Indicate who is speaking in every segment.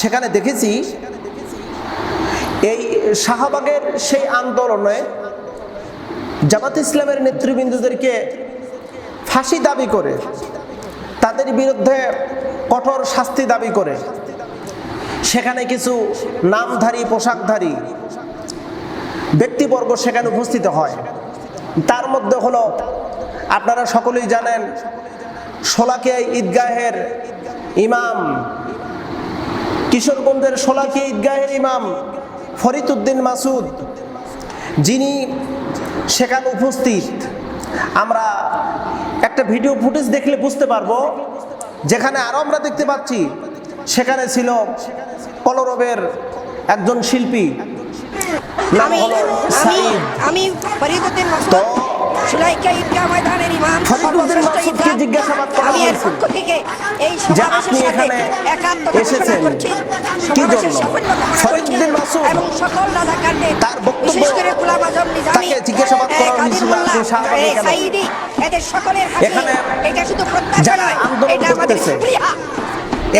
Speaker 1: সেখানে দেখেছি এই শাহবাগের সেই আন্দোলনে জামাত ইসলামের নেতৃবৃন্দদেরকে ফাঁসি দাবি করে, তাদের বিরুদ্ধে কঠোর শাস্তি দাবি করে। সেখানে কিছু নামধারী, পোশাকধারী ব্যক্তিবর্গ সেখানে উপস্থিত হয়। তার মধ্যে হলো, আপনারা সকলেই জানেন সোলাকে ঈদগাহের ইমাম কিশোরগঞ্জের সোলাকি ঈদগাহের ইমাম ফরিদুদ্দিন মাসুদ যিনি সেখানে উপস্থিত। আমরা একটা ভিডিও ফুটেজ দেখলে বুঝতে পারব যেখানে আরও আমরা দেখতে পাচ্ছি সেখানে ছিল কলরবের একজন শিল্পী। নাম
Speaker 2: আমি
Speaker 1: হলো
Speaker 2: আমি
Speaker 1: সাইদ। তো
Speaker 2: সুলাইকা ঈদগাহ ময়দানের ইমাম সর্বশ্রেষ্ঠ ঈদগাহ। আমি এর পক্ষ থেকে এই সমাবেশের সাথে
Speaker 1: এখানে
Speaker 2: ঘোষণা করছি। সমাবেশের সাফল্য কামনা করছি। এবং সকল রাজাকারদের বিশেষ করে গোলাম আজম নিজামী
Speaker 1: জিজ্ঞাসাবাদ করা হয়েছিল,
Speaker 2: মোল্লা,
Speaker 1: আপনি শাহবাগে
Speaker 2: এ,
Speaker 1: কেন?
Speaker 2: সাইদি, এদের সকলের হাসি এটা শুধু প্রত্যাশা নয় এটা আমাদের
Speaker 1: করতেছে,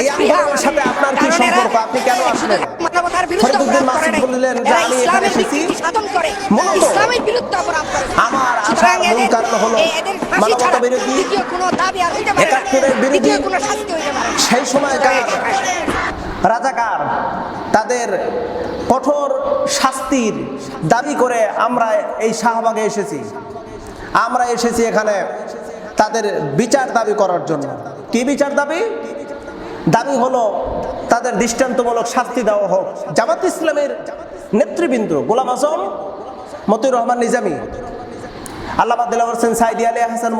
Speaker 1: এই আন্দোলনের সাথে আপনার কি সম্পর্ক? আপনি কেন আসলেন?
Speaker 2: মানবতার বিরুদ্ধে।
Speaker 1: বললেন যে আমি এখানে এসেছি। মূলত
Speaker 2: ইসলামের বিরুদ্ধে অপরাধ করে
Speaker 1: আমার আসার
Speaker 2: সুতরাং
Speaker 1: মূল
Speaker 2: এদের-
Speaker 1: কারণ হলো মানবতা বিরোধী। একাত্তরের। সেই সময়কার রাজাকার। তাদের কঠোর শাস্তির দাবি করে আমরা এই শাহবাগে এসেছি। আমরা এসেছি এখানে তাদের বিচার দাবি করার জন্য। কি বিচার দাবি? দাবি হলো তাদের দৃষ্টান্তমূলক শাস্তি দেওয়া হোক। জামাত ইসলামের নেতৃবৃন্দ গোলাম আজম মতিউর রহমান নিজামী আল্লামা দিলাম হোসেন হাসান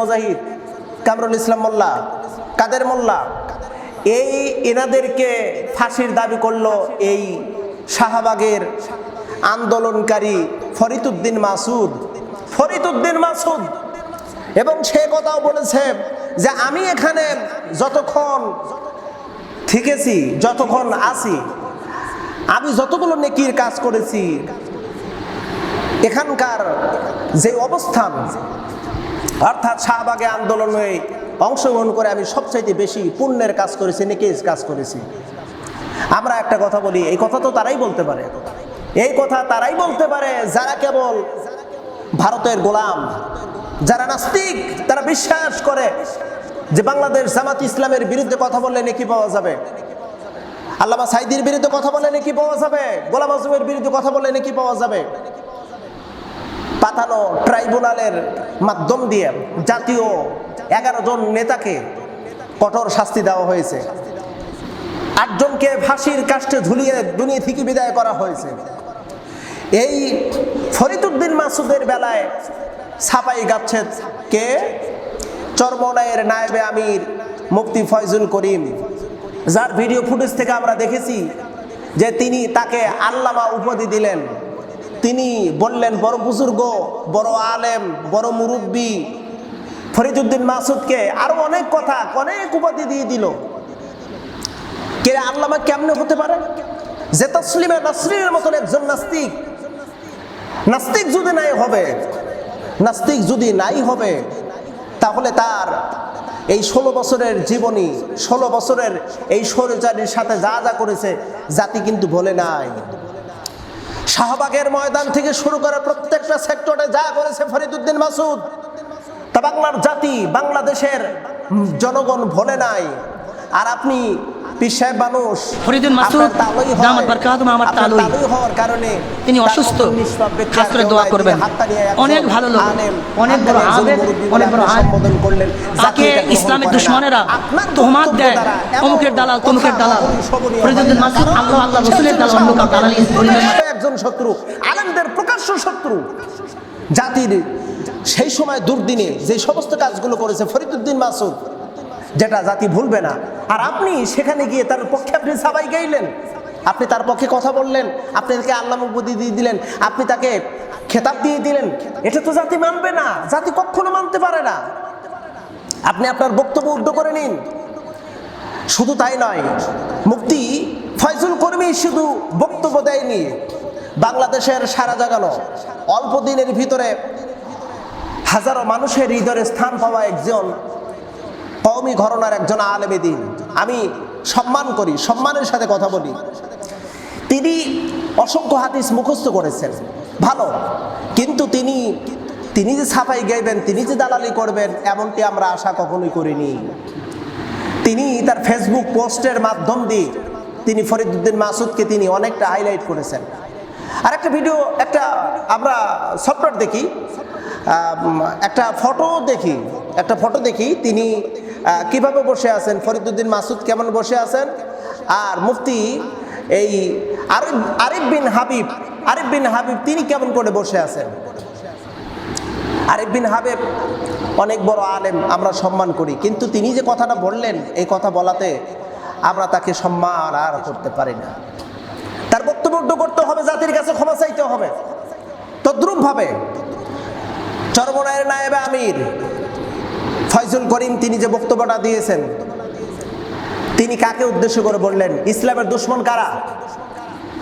Speaker 1: কামরুল ইসলাম মোল্লা, কাদের মোল্লা। এই এনাদেরকে ফাঁসির দাবি করল এই শাহবাগের আন্দোলনকারী ফরিদুদ্দিন মাসুদ। ফরিদুদ্দিন মাসুদ। এবং সে কথাও বলেছে যে আমি এখানে যতক্ষণ থেকেছি, যতক্ষণ আছি, আমি যতগুলো নেকির কাজ করেছি এখানকার যে অবস্থান, অর্থাৎ শাহবাগে আন্দোলনে অংশগ্রহণ করে আমি সবচাইতে বেশি পুণ্যের কাজ করেছি, নেকির কাজ করেছি। আমরা একটা কথা বলি, এই কথা তো তারাই বলতে পারে। এই কথা তারাই বলতে পারে, যারা কেবল ভারতের গোলাম, যারা নাস্তিক, তারা বিশ্বাস করে যে বাংলাদেশ জামাত ইসলামের বিরুদ্ধে কথা বললে নেকি পাওয়া যাবে। আল্লামা সাইদির বিরুদ্ধে কথা বললে নাকি পাওয়া যাবে, গোলাম আজমের বিরুদ্ধে কথা বললে নাকি পাওয়া যাবে। পাতানো ট্রাইব্যুনালের মাধ্যম দিয়ে জাতীয় এগারো জন নেতাকে কঠোর শাস্তি দেওয়া হয়েছে। আটজনকে ফাঁসির কাষ্টে ঝুলিয়ে দুনিয়া থেকে বিদায় করা হয়েছে। এই ফরিদুদ্দিন মাসুদের বেলায় ছাপাই গাচ্ছে কে? চরমনায়ের নায়েবে আমির মুক্তি ফয়জুল করিম। যার ভিডিও ফুটেজ থেকে আমরা দেখেছি যে তিনি তাকে আল্লামা উপাধি দিলেন। তিনি বললেন, বড় বুজুর্গ, বড় আলেম, বড় মুরব্বী। ফরিদুদ্দিন মাসুদকে আরও অনেক কথা, অনেক উপাধি দিয়ে দিল। কে আল্লামা কেমনে হতে পারে? যে তসলিমে নাসরিনের মতন একজন নাস্তিক। নাস্তিক যদি নাই হবে, নাস্তিক যদি নাই হবে, তাহলে তার এই ষোলো বছরের জীবনী, ষোলো বছরের এই স্বৈরাচারীর সাথে যা যা করেছে, জাতি কিন্তু ভোলে নাই। শাহবাগের ময়দান থেকে শুরু করে প্রত্যেকটা সেক্টরে যা করেছে ফরিদুদ্দিন মাসুদ, তা বাংলার জাতি, বাংলাদেশের জনগণ ভোলে নাই। আর আপনি সাহেব মানুষ।
Speaker 3: মাসুদ, দামাত আমার তালুই।
Speaker 1: হওয়ার কারণে
Speaker 3: তিনি অসুস্থ। খাস করে দোয়া করবেন। অনেক ভালো লোক, অনেক বড় আবেদ, অনেক বড়
Speaker 1: সম্বোধন করলেন।
Speaker 3: তাকে ইসলামের দুশ্মনেরা তোহমাত দেয়। অমুকের দালাল তমুকের দালাল। মাসুদ আল্লাহ আল্লাহ রসুলের দালাল অন্য কাউ দালালি।
Speaker 1: একজন শত্রু। আলেমদের প্রকাশ্য শত্রু। জাতির সেই সময় দুর্দিনে যে সমস্ত কাজগুলো করেছে ফরিদুদ্দিন মাসুদ যেটা জাতি ভুলবে না। আর আপনি সেখানে গিয়ে তার পক্ষে আপনি সবাই গাইলেন। আপনি তার পক্ষে কথা বললেন, আপনি তাকে আল্লাহ উপদি দিয়ে দিলেন, আপনি তাকে খেতাব দিয়ে দিলেন। এটা তো জাতি মানবে না, জাতি কখনো মানতে পারে না। আপনি আপনার বক্তব্য উদ্ধ করে নিন। শুধু তাই নয় মুক্তি ফয়জুল কর্মী শুধু বক্তব্য দেয়নি। বাংলাদেশের সারা জাগানো, অল্প দিনের ভিতরে হাজারো মানুষের হৃদয়ে স্থান পাওয়া একজন কওমি ঘরনার একজন আলেমে দিন। আমি সম্মান করি, সম্মানের সাথে কথা বলি। তিনি অসংখ্য হাদিস মুখস্থ করেছেন, ভালো। কিন্তু তিনি তিনি যে ছাপাই গাইবেন, তিনি যে দালালি করবেন, এমনটি আমরা আশা কখনোই করিনি। তিনি তার ফেসবুক পোস্টের মাধ্যম দিয়ে তিনি ফরিদুদ্দিন মাসুদকে তিনি অনেকটা হাইলাইট করেছেন। আর একটা ভিডিও একটা আমরা সফটওয়্যার দেখি একটা ফটো দেখি, একটা ফটো দেখি, তিনি কীভাবে বসে আছেন? ফরিদুদ্দিন মাসুদ কেমন বসে আছেন? আর মুফতি, এই আরিফ আরিফ বিন হাবিব, আরিফ বিন হাবিব, তিনি কেমন করে বসে আছেন? আরিফ বিন হাবিব অনেক বড় আলেম, আমরা সম্মান করি। কিন্তু তিনি যে কথাটা বললেন, এই কথা বলাতে আমরা তাকে সম্মান আর করতে পারি না। তার বক্তব্য করতে হবে, জাতির কাছে ক্ষমা চাইতে হবে। তদ্রুপভাবে, চরমনায়ের নায়েবে আমির ফয়জুল করিম তিনি যে বক্তব্যটা দিয়েছেন, তিনি কাকে উদ্দেশ্য করে বললেন? ইসলামের দুশ্মন কারা?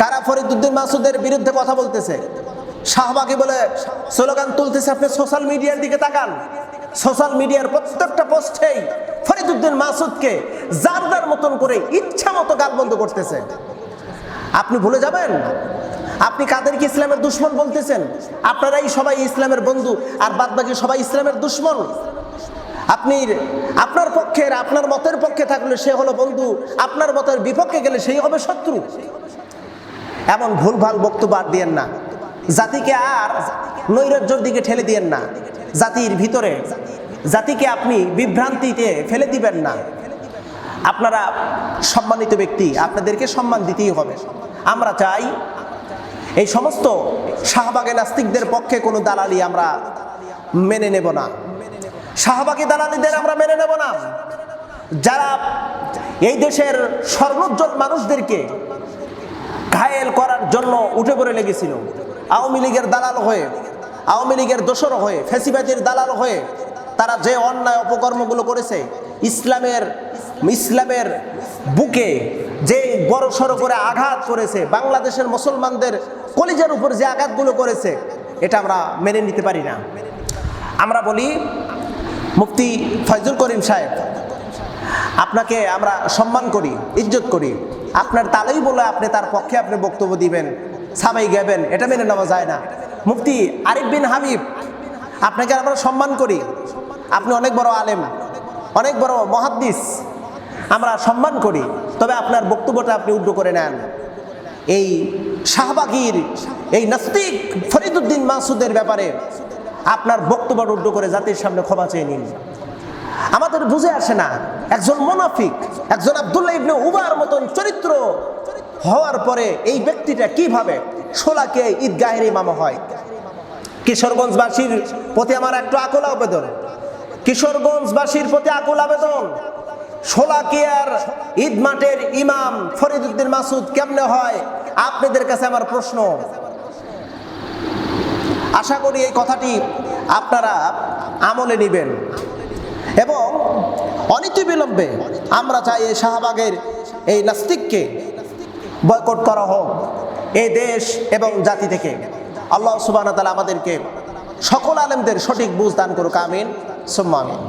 Speaker 1: কারা ফরিদুদ্দিন মাসুদের বিরুদ্ধে কথা বলতেছে? শাহবাগি বলে স্লোগান তুলতেছে, আপনি সোশ্যাল মিডিয়ার দিকে তাকান। সোশ্যাল মিডিয়ার প্রত্যেকটা পোস্টেই ফরিদুদ্দিন মাসুদকে যার মতন করে ইচ্ছা মতো গালবন্ধ করতেছে। আপনি ভুলে যাবেন? আপনি কাদেরকে ইসলামের দুশ্মন বলতেছেন? আপনারাই সবাই ইসলামের বন্ধু, আর বাদবাকি সবাই ইসলামের দুশ্মন। আপনি আপনার পক্ষের, আপনার মতের পক্ষে থাকলে সে হলো বন্ধু, আপনার মতের বিপক্ষে গেলে সেই হবে শত্রু। এমন ভুলভাল বক্তব্য আর দিয়েন না। জাতিকে আর নৈরাজ্যর দিকে ঠেলে দিয়েন না। জাতির ভিতরে, জাতিকে আপনি বিভ্রান্তিতে ফেলে দিবেন না। আপনারা সম্মানিত ব্যক্তি, আপনাদেরকে সম্মান দিতেই হবে। আমরা চাই এই সমস্ত শাহবাগে নাস্তিকদের পক্ষে কোনো দালালি আমরা মেনে নেব না। শাহবাগী দালালিদের আমরা মেনে নেব না। যারা এই দেশের সর্বোজ্জ্বল মানুষদেরকে ঘায়েল করার জন্য উঠে পড়ে লেগেছিল, আওয়ামী লীগের দালাল হয়ে, আওয়ামী লীগের দোসর হয়ে, ফেসিবাদের দালাল হয়ে তারা যে অন্যায় অপকর্মগুলো করেছে, ইসলামের ইসলামের বুকে যে বড় সড়ো করে আঘাত করেছে, বাংলাদেশের মুসলমানদের কলিজার উপর যে আঘাতগুলো করেছে, এটা আমরা মেনে নিতে পারি না। আমরা বলি মুফতি ফয়জুল করিম সাহেব, আপনাকে আমরা সম্মান করি, ইজ্জত করি। আপনার তালেই বলে আপনি তার পক্ষে আপনি বক্তব্য দিবেন সাবাই গেবেন, এটা মেনে নেওয়া যায় না। মুফতি আরিফ বিন হাবিব আপনাকে আমরা সম্মান করি। আপনি অনেক বড় আলেম, অনেক বড় মহাদ্দিস, আমরা সম্মান করি। তবে আপনার বক্তব্যটা আপনি উড্ড করে নেন। এই শাহবাগীর, এই নাস্তিক ফরিদুদ্দিন মাসুদের ব্যাপারে আপনার বক্তব্য উড্ড করে জাতির সামনে ক্ষমা চেয়ে নিন। আমাদের বুঝে আসে না, একজন মোনাফিক, একজন আবদুল্লাহ ইবনে উবার মতন চরিত্র হওয়ার পরে এই ব্যক্তিটা কীভাবে সোলাকে ঈদগাহের ইমাম হয়? কিশোরগঞ্জবাসীর প্রতি আমার একটু আকুল আবেদন। কিশোরগঞ্জবাসীর প্রতি আকুল আবেদন। সোলাকিয়ার ঈদ মাঠের ইমাম ফরিদুদ্দিন মাসুদ কেমনে হয়? আপনাদের কাছে আমার প্রশ্ন। আশা করি এই কথাটি আপনারা আমলে নিবেন। এবং অনীতিবিলম্বে আমরা চাই এই শাহবাগের এই নাস্তিককে বয়কট করা হোক এই দেশ এবং জাতি থেকে। আল্লাহ সুবাহ আমাদেরকে সকল আলেমদের সঠিক বুঝ দান করুক, আমিন। সুম্মা আমিন।